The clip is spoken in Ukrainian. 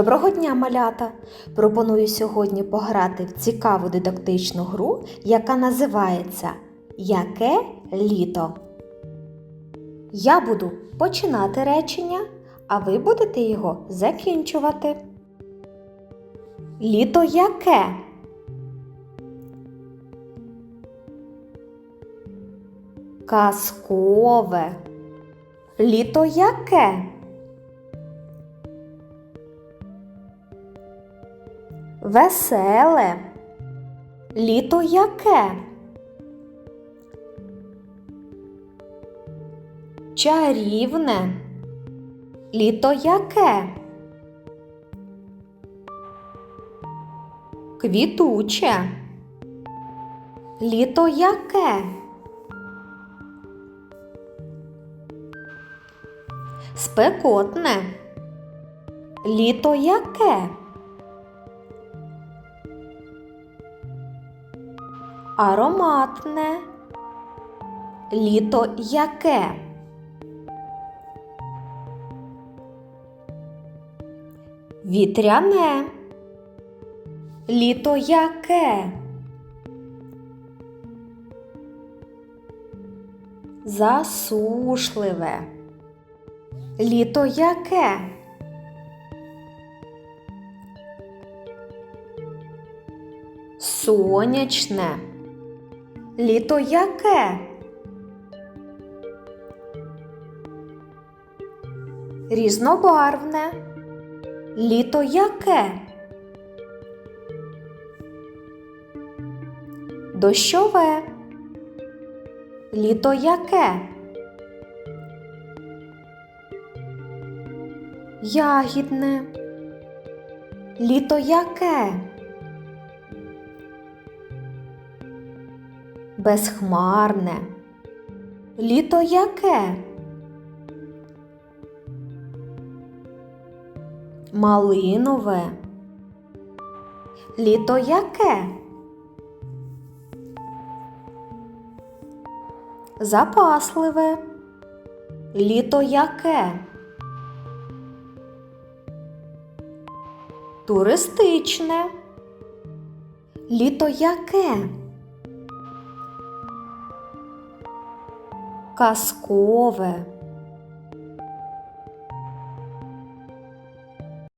Доброго дня, малята! Пропоную сьогодні пограти в цікаву дидактичну гру, яка називається Яке літо? Я буду починати речення, а ви будете його закінчувати. Літо яке? Казкове. Літо яке? Веселе. Літо яке? Чарівне. Літо яке? Квітуче. Літо яке? Спекотне. Літо яке? Ароматне. Літо яке? Вітряне. Літо яке? Засушливе. Літо яке? Сонячне. Літо яке? Різнобарвне. Літо яке? Дощове. Літо яке? Ягідне. Літо яке? Безхмарне. Літо яке? Малинове. Літо яке? Запасливе. Літо яке? Туристичне. Літо яке? Казкове.